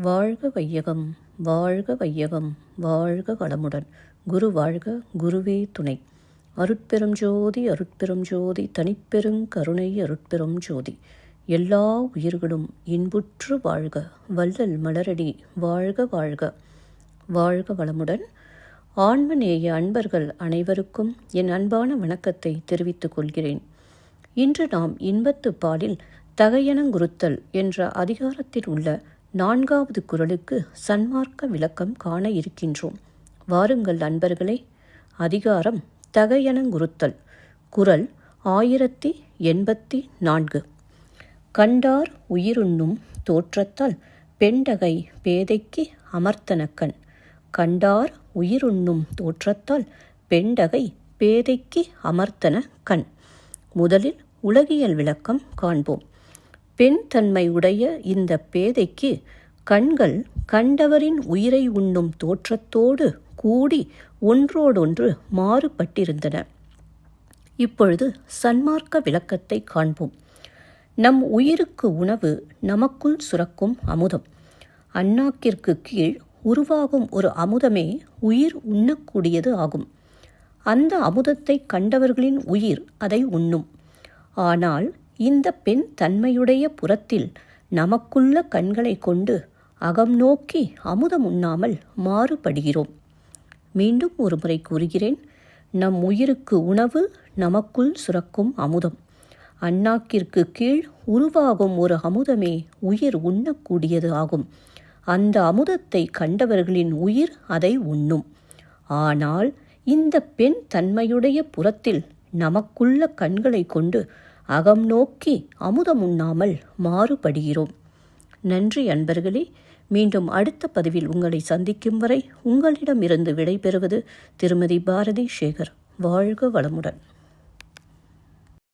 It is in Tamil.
வாழ்க வையகம் வாழ்க வையகம் வாழ்க வளமுடன். குரு வாழ்க குருவே துணை. அருட்பெரும் ஜோதி அருட்பெரும் ஜோதி தனிப்பெரும் கருணை அருட்பெரும் ஜோதி. எல்லா உயிர்களும் இன்புற்று வாழ்க வள்ளல் மலரடி வாழ்க வாழ்க. வாழ்க வளமுடன். ஆன்மநேய அன்பர்கள் அனைவருக்கும் என் அன்பான வணக்கத்தை தெரிவித்துக் கொள்கிறேன். இன்று நாம் இன்பத்து பாலில் தகையனங்குறுத்தல் என்ற அதிகாரத்தில் உள்ள நான்காவது குரலுக்கு சன்மார்க்க விளக்கம் காண இருக்கின்றோம். வாருங்கள் நண்பர்களே அதிகாரம் தகையனங்குறுத்தல். குரல் ஆயிரத்தி எண்பத்தி நான்கு. கண்டார் உயிருண்ணும் தோற்றத்தால் பெண்டகை பேதைக்கு அமர்த்தனக்கண் கண்டார் உயிருண்ணும் தோற்றத்தால் பெண்டகை பேதைக்கு அமர்த்தன கண். முதலில் உலகியல் விளக்கம் காண்போம். பெண் தன்மை உடைய இந்த பேதைக்கு கண்கள் கண்டவரின் உயிரை உண்ணும் தோற்றத்தோடு கூடி ஒன்றோடொன்று மாறுபட்டிருந்தன. இப்பொழுது சன்மார்க்க விளக்கத்தை காண்போம். நம் உயிருக்கு உணவு நமக்குள் சுரக்கும் அமுதம். அண்ணாக்கிற்கு கீழ் உருவாகும் ஒரு அமுதமே உயிர் உண்ணக்கூடியது ஆகும். அந்த அமுதத்தை கண்டவர்களின் உயிர் அதை உண்ணும். ஆனால் இந்த பெண் தன்மையுடைய புறத்தில் நமக்குள்ள கண்களை கொண்டு அகம் நோக்கி அமுதம் உண்ணாமல் மாறுபடுகிறோம். மீண்டும் ஒரு முறை கூறுகிறேன் நம் உயிருக்கு உணவு நமக்குள் சுரக்கும் அமுதம். அண்ணாக்கிற்கு கீழ் உருவாகும் ஒரு அமுதமே உயிர் உண்ணக்கூடியது ஆகும். அந்த அமுதத்தை கண்டவர்களின் உயிர் அதை உண்ணும். ஆனால் இந்த பெண் தன்மையுடைய புறத்தில் நமக்குள்ள கண்களை கொண்டு அகம் நோக்கி அமுதம் உண்ணாமல் மாறுபடுகிறோம். நன்றி அன்பர்களே மீண்டும் அடுத்த பதிவில் உங்களை சந்திக்கும் வரை உங்களிடமிருந்து விடைபெறுவது திருமதி பாரதி சேகர். வாழ்க வளமுடன்.